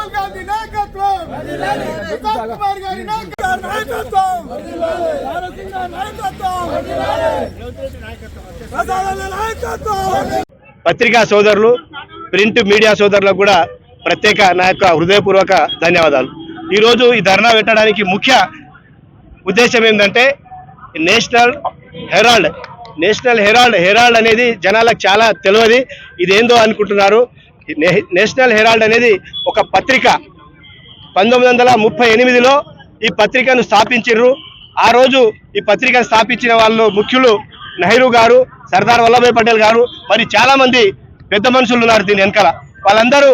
రాహుల్ గాంధీ నాయకత్వం. ప్రతాప్ కుమార్ గారి నాయకత్వం. నాయకత్వం. పత్రికా సోదరులు ప్రింట్ మీడియా సోదరులకు కూడా ప్రత్యేక నా యొక్క హృదయపూర్వక ధన్యవాదాలు. ఈరోజు ఈ ధర్నా పెట్టడానికి ముఖ్య ఉద్దేశం ఏంటంటే National Herald. National Herald Herald అనేది జనాలకు చాలా తెలియదు. ఇదేందో అనుకుంటున్నారు. నేషనల్ హెరాల్డ్ అనేది ఒక పత్రిక. పంతొమ్మిది వందల ముప్పై ఎనిమిదిలో ఈ పత్రికను స్థాపించారు ఆ రోజు ఈ పత్రికను స్థాపించిన వాళ్ళు ముఖ్యులు నెహ్రూ గారు సర్దార్ వల్లభాయ్ పటేల్ గారు మరి చాలామంది పెద్ద మనుషులు ఉన్నారు దీని వెనకాల. వాళ్ళందరూ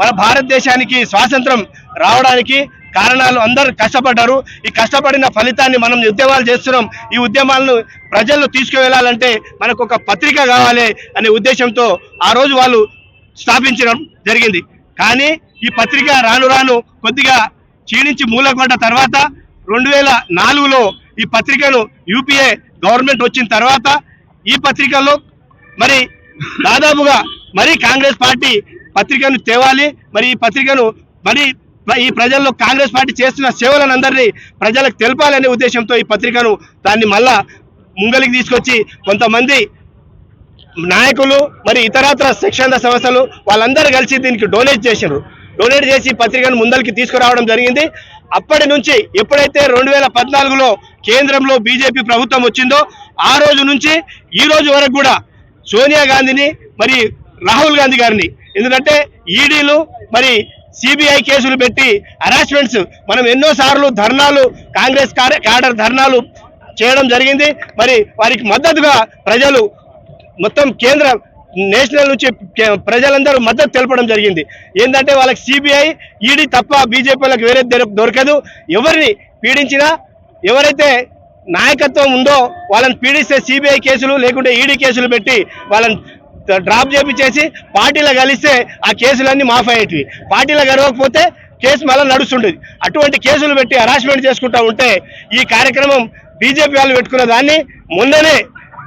మన భారతదేశానికి స్వాతంత్రం రావడానికి కారణాలు అందరూ కష్టపడ్డారు. ఈ కష్టపడిన ఫలితాన్ని మనం ఉద్యమాలు చేస్తున్నాం. ఈ ఉద్యమాలను ప్రజల్లో తీసుకువెళ్ళాలంటే మనకు ఒక పత్రిక కావాలి అనే ఉద్దేశంతో ఆ రోజు వాళ్ళు స్థాపించడం జరిగింది. కానీ ఈ పత్రిక రాను రాను కొద్దిగా క్షీణించి మూలకొండ తర్వాత రెండు వేల నాలుగులో ఈ పత్రికను యూపీఏ గవర్నమెంట్ వచ్చిన తర్వాత ఈ పత్రికలో మరి దాదాపుగా మరి కాంగ్రెస్ పార్టీ పత్రికను తేవాలి మరి ఈ పత్రికను మరి ఈ ప్రజల్లో కాంగ్రెస్ పార్టీ చేస్తున్న సేవలను అందరినీ ప్రజలకు తెలపాలనే ఉద్దేశంతో ఈ పత్రికను దాన్ని మళ్ళా ముంగలికి తీసుకొచ్చి కొంతమంది నాయకులు మరి ఇతరత్ర శిక్షణ సంస్థలు వాళ్ళందరూ కలిసి దీనికి డొనేట్ చేశారు. డొనేట్ చేసి పత్రికను ముందరికి తీసుకురావడం జరిగింది. అప్పటి నుంచి ఎప్పుడైతే రెండు వేల పద్నాలుగులో కేంద్రంలో బీజేపీ ప్రభుత్వం వచ్చిందో ఆ రోజు నుంచి ఈ రోజు వరకు కూడా సోనియా గాంధీని మరి రాహుల్ గాంధీ గారిని ఎందుకంటే ఈడీలు మరి సిబిఐ కేసులు పెట్టి హరాస్మెంట్స్ మనం ఎన్నో సార్లు ధర్నాలు కాంగ్రెస్ కార్య- క్యాడర్ ధర్నాలు చేయడం జరిగింది. మరి వారికి మద్దతుగా ప్రజలు మొత్తం కేంద్ర నేషనల్ నుంచి ప్రజలందరూ మద్దతు తెలపడం జరిగింది. ఏంటంటే వాళ్ళకి సిబిఐ ఈడీ తప్ప బీజేపీలకు వేరే దొరకదు. ఎవరిని పీడించినా ఎవరైతే నాయకత్వం ఉందో వాళ్ళని పీడిస్తే సిబిఐ కేసులు లేకుంటే ఈడీ కేసులు పెట్టి వాళ్ళని డ్రాప్ చేపించేసి పార్టీలో కలిస్తే ఆ కేసులన్నీ మాఫ్ అయ్యేటివి పార్టీలో గడవకపోతే కేసు మళ్ళీ నడుస్తుండేది. అటువంటి కేసులు పెట్టి హరాస్మెంట్ చేసుకుంటా ఉంటే ఈ కార్యక్రమం బీజేపీ వాళ్ళు పెట్టుకున్న దాన్ని మొన్ననే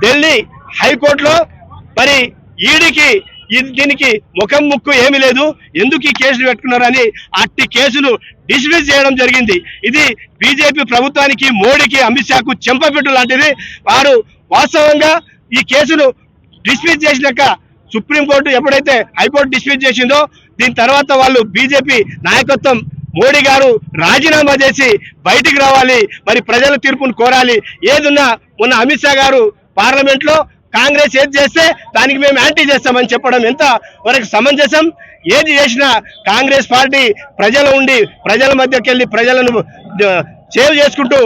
ఢిల్లీ హైకోర్టులో మరి ఈడీకి దీనికి ముఖం ముక్కు ఏమీ లేదు. ఎందుకు ఈ కేసులు పెట్టుకున్నారని అట్టి కేసులు డిస్మిస్ చేయడం జరిగింది. ఇది బీజేపీ ప్రభుత్వానికి మోడీకి అమిత్ షాకు చెంపపెట్టు లాంటిది. వారు వాస్తవంగా ఈ కేసును డిస్మిస్ చేసినాక సుప్రీంకోర్టు ఎప్పుడైతే హైకోర్టు డిస్మిస్ చేసిందో దీని తర్వాత వాళ్ళు బీజేపీ నాయకత్వం మోడీ గారు రాజీనామా చేసి బయటికి రావాలి. మరి ప్రజల తీర్పును కోరాలి. ఏదున్నా మొన్న అమిత్ షా గారు పార్లమెంట్లో కాంగ్రెస్ ఏది చేస్తే దానికి మేము యాంటీ చేస్తామని చెప్పడం ఎంత వరకు సమంజసం? ఏది చేసినా కాంగ్రెస్ పార్టీ ప్రజలు ఉండి ప్రజల మధ్యకి వెళ్ళి ప్రజలను సేవ సేవ్ చేసుకుంటూ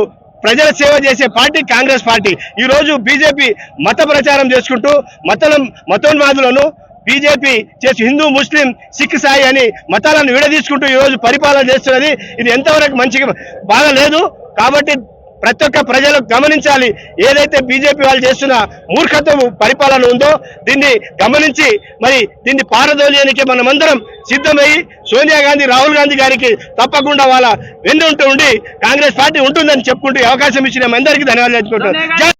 ప్రజల సేవ చేసే పార్టీ కాంగ్రెస్ పార్టీ. ఈ రోజు బీజేపీ మత ప్రచారం చేసుకుంటూ మతం మతోన్మాదులను బీజేపీ చేసి హిందూ ముస్లిం సిక్ సాయి అని మతాలను విడదీసుకుంటూ ఈ రోజు పరిపాలన చేస్తున్నది. ఇది ఎంతవరకు మంచిగా బాగా లేదు. కాబట్టి ప్రతి ఒక్క ప్రజలు గమనించాలి. ఏదైతే బీజేపీ వాళ్ళు చేస్తున్న మూర్ఖత్వం పరిపాలన ఉందో దీన్ని గమనించి మరి దీన్ని పారదోలేనికి మనమందరం సిద్ధమై సోనియా గాంధీ రాహుల్ గాంధీ గారికి తప్పకుండా వాళ్ళ వెన్నుంటూ ఉండి కాంగ్రెస్ పార్టీ ఉంటుందని చెప్పుకుంటూ అవకాశం ఇచ్చిన అందరికీ ధన్యవాదాలు